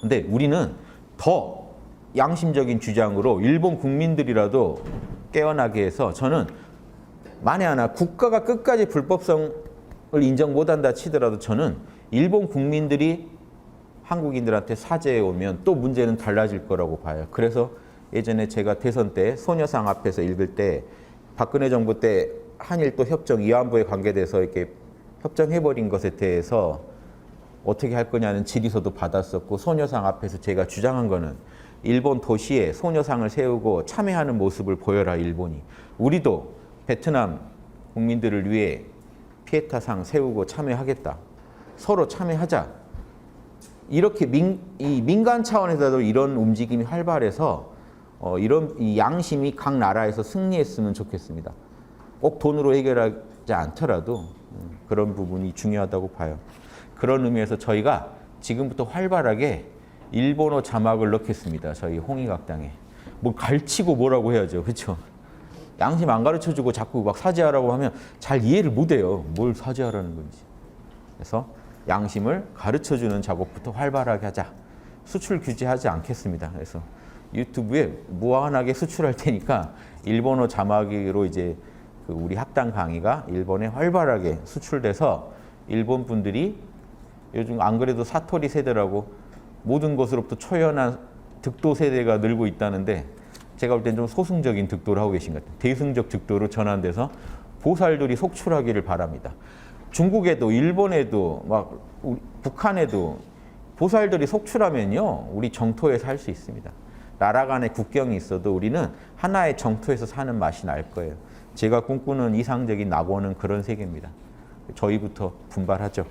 근데 우리는 더 양심적인 주장으로 일본 국민들이라도 깨어나게 해서 저는 만에 하나 국가가 끝까지 불법성을 인정 못한다 치더라도 저는 일본 국민들이 한국인들한테 사죄해 오면 또 문제는 달라질 거라고 봐요. 그래서 예전에 제가 대선 때 소녀상 앞에서 읽을 때 박근혜 정부 때 한일 또 협정 위안부에 관계돼서 이렇게 협정해버린 것에 대해서 어떻게 할 거냐는 질의서도 받았었고 소녀상 앞에서 제가 주장한 거는 일본 도시에 소녀상을 세우고 참여하는 모습을 보여라 일본이 우리도 베트남 국민들을 위해 피에타상 세우고 참여하겠다 서로 참여하자 이렇게 민, 이 민간 차원에서도 이런 움직임이 활발해서 어, 이런 이 양심이 각 나라에서 승리했으면 좋겠습니다. 꼭 돈으로 해결하지 않더라도 음, 그런 부분이 중요하다고 봐요. 그런 의미에서 저희가 지금부터 활발하게 일본어 자막을 넣겠습니다. 저희 홍익학당에. 뭐 갈치고 뭐라고 해야죠. 그렇죠? 양심 안 가르쳐 주고 자꾸 막 사죄하라고 하면 잘 이해를 못 해요. 뭘 사죄하라는 건지. 그래서 양심을 가르쳐 주는 작업부터 활발하게 하자. 수출 규제하지 않겠습니다. 그래서 유튜브에 무한하게 수출할 테니까 일본어 자막으로 이제 그 우리 학당 강의가 일본에 활발하게 수출돼서 일본 분들이 요즘 안 그래도 사토리 세대라고 모든 것으로부터 초연한 득도 세대가 늘고 있다는데 제가 볼 땐 좀 소승적인 득도를 하고 계신 것 같아요. 대승적 득도로 전환돼서 보살들이 속출하기를 바랍니다. 중국에도 일본에도 막 북한에도 보살들이 속출하면요 우리 정토에 살수 있습니다. 나라 간의 국경이 있어도 우리는 하나의 정토에서 사는 맛이 날 거예요. 제가 꿈꾸는 이상적인 낙원은 그런 세계입니다. 저희부터 분발하죠.